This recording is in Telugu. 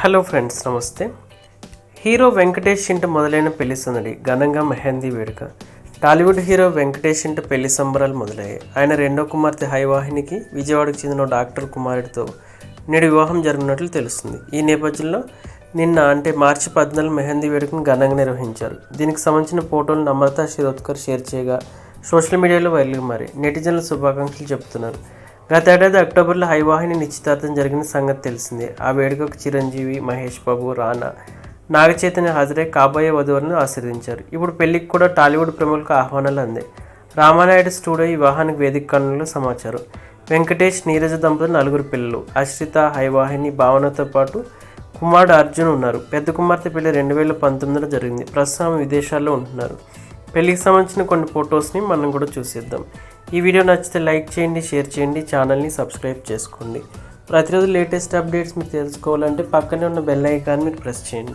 హలో ఫ్రెండ్స్ నమస్తే. హీరో వెంకటేష్ ఇంట మొదలైన పెళ్ళి సందడి ఘనంగా మెహందీ వేడుక. టాలీవుడ్ హీరో వెంకటేష్ ఇంట పెళ్ళి సంబరాలు మొదలయ్యాయి. ఆయన రెండో కుమార్తె హైవాహినికి విజయవాడకు చెందిన డాక్టర్ కుమారుడితో నేడు వివాహం జరిగినట్లు తెలుస్తుంది. ఈ నేపథ్యంలో నిన్న అంటే మార్చి పద్నాలుగు మెహందీ వేడుకను ఘనంగా నిర్వహించారు. దీనికి సంబంధించిన ఫోటోలు నమ్రత శిరోద్కర్ షేర్ చేయగా సోషల్ మీడియాలో వైరల్గా మారి నెటిజన్లు శుభాకాంక్షలు చెబుతున్నారు. గతేడాది అక్టోబర్లో హైవాహిని నిశ్చితార్థం జరిగిన సంగతి తెలిసిందే. ఆ వేడుకకు చిరంజీవి మహేష్ బాబు రానా నాగచైతన్య హాజరై కాబోయే వధువులను ఆశ్రయించారు ఇప్పుడు పెళ్ళికి కూడా టాలీవుడ్ ప్రముఖులకు ఆహ్వానాలు అందాయి రామానాయుడు స్టూడియో ఈ వాహనానికి వేదిక కానులు సమాచారం. వెంకటేష్ నీరజ దంపతులు నలుగురు పిల్లలు. అశ్రిత హైవాహిని భావనతో పాటు కుమారుడు అర్జున్ ఉన్నారు. పెద్ద కుమార్తె పెళ్ళి రెండు వేల పంతొమ్మిదిలో జరిగింది. ప్రస్తుతం విదేశాల్లో ఉంటున్నారు. పెళ్ళికి సంబంధించిన కొన్ని ఫొటోస్ని మనం కూడా చూసేద్దాం. ఈ వీడియో నచ్చితే లైక్ చేయండి షేర్ చేయండి ఛానల్ని సబ్స్క్రైబ్ చేసుకోండి. ప్రతిరోజు లేటెస్ట్ అప్డేట్స్ మీరు తెలుసుకోవాలంటే పక్కనే ఉన్న బెల్ ఐకాన్ మీరు ప్రెస్ చేయండి.